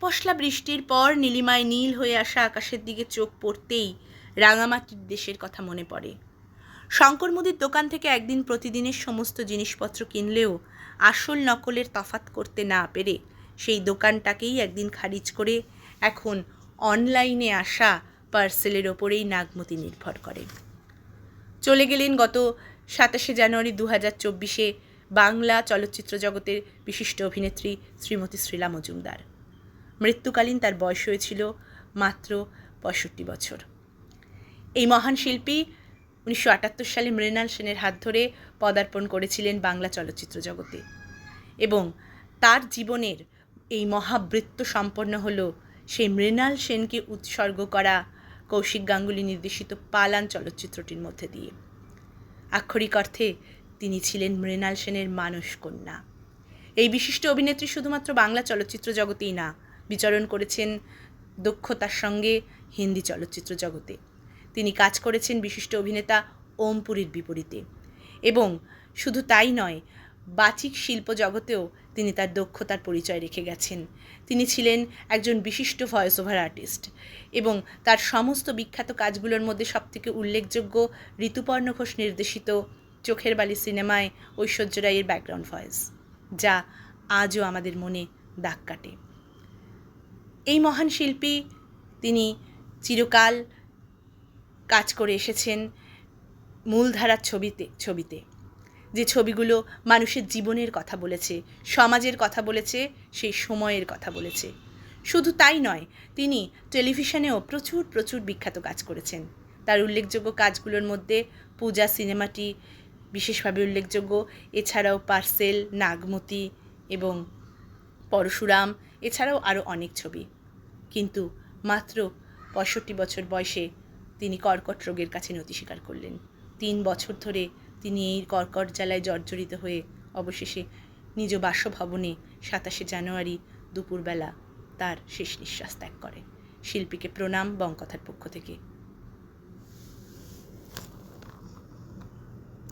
পশলা বৃষ্টির পর নীলিমায় নীল হয়ে আসা আকাশের দিকে চোখ পড়তেই রাঙামাটির দেশের কথা মনে পড়ে। শঙ্কর মুদির দোকান থেকে একদিন প্রতিদিনের সমস্ত জিনিসপত্র কিনলেও আসল নকলের তফাত করতে না পেরে সেই দোকানটাকেই একদিন খারিজ করে এখন অনলাইনে আসা পার্সেলের ওপরেই নাগমতি নির্ভর করে। চলে গেলেন গত সাতাশে জানুয়ারি দু হাজার চব্বিশে বাংলা চলচ্চিত্র জগতের বিশিষ্ট অভিনেত্রী শ্রীমতী শ্রীলা মজুমদার। মৃত্যুকালীন তার বয়স হয়েছিল মাত্র পঁয়ষট্টি বছর। এই মহান শিল্পী উনিশশো আটাত্তর সালে মৃণাল সেনের হাত ধরে পদার্পণ করেছিলেন বাংলা চলচ্চিত্র জগতে এবং তার জীবনের এই মহাবৃত্ত সম্পন্ন হল সেই মৃণাল সেনকে উৎসর্গ করা কৌশিক গাঙ্গুলি নির্দেশিত পালান চলচ্চিত্রটির মধ্যে দিয়ে। আক্ষরিক অর্থে তিনি ছিলেন মৃণাল সেনের মানস কন্যা। এই বিশিষ্ট অভিনেত্রী শুধুমাত্র বাংলা চলচ্চিত্র জগতেই না বিচরণ করেছেন দক্ষতার সঙ্গে হিন্দি চলচ্চিত্র জগতে। তিনি কাজ করেছেন বিশিষ্ট অভিনেতা ওম পুরীর বিপরীতে। এবং শুধু তাই নয়, বাচিক শিল্প জগতেও তিনি তার দক্ষতার পরিচয় রেখে গেছেন। তিনি ছিলেন একজন বিশিষ্ট ভয়েস ওভার আর্টিস্ট এবং তার সমস্ত বিখ্যাত কাজগুলোর মধ্যে সবথেকে উল্লেখযোগ্য ঋতুপর্ণ ঘোষ নির্দেশিত চোখের বালি সিনেমায় ঐশ্বর্য রায়ের ব্যাকগ্রাউন্ড ভয়েস যা আজও আমাদের মনে দাগ কাটে। এই মহান শিল্পী তিনি চিরকাল কাজ করে এসেছেন মূলধারার ছবিতে ছবিতে। যে ছবিগুলো মানুষের জীবনের কথা বলেছে, সমাজের কথা বলেছে, সেই সময়ের কথা বলেছে। শুধু তাই নয়, তিনি টেলিভিশনেও প্রচুর প্রচুর বিখ্যাত কাজ করেছেন। তার উল্লেখযোগ্য কাজগুলোর মধ্যে পূজা সিনেমাটি বিশেষভাবে উল্লেখযোগ্য। এছাড়াও পার্সেল, নাগমতি এবং পরশুরাম, এছাড়াও আরও অনেক ছবি। কিন্তু মাত্র পঁয়ষট্টি বছর বয়সে তিনি কর্কট রোগের কাছে নতি স্বীকার করলেন। তিন বছর ধরে তিনি এই কর্কট জ্বালায় জর্জরিত হয়ে অবশেষে নিজ বাসভবনে সাতাশে জানুয়ারি দুপুরবেলা তার শেষ নিঃশ্বাস ত্যাগ করে শিল্পীকে প্রণাম বঙ্কথার পক্ষ থেকে।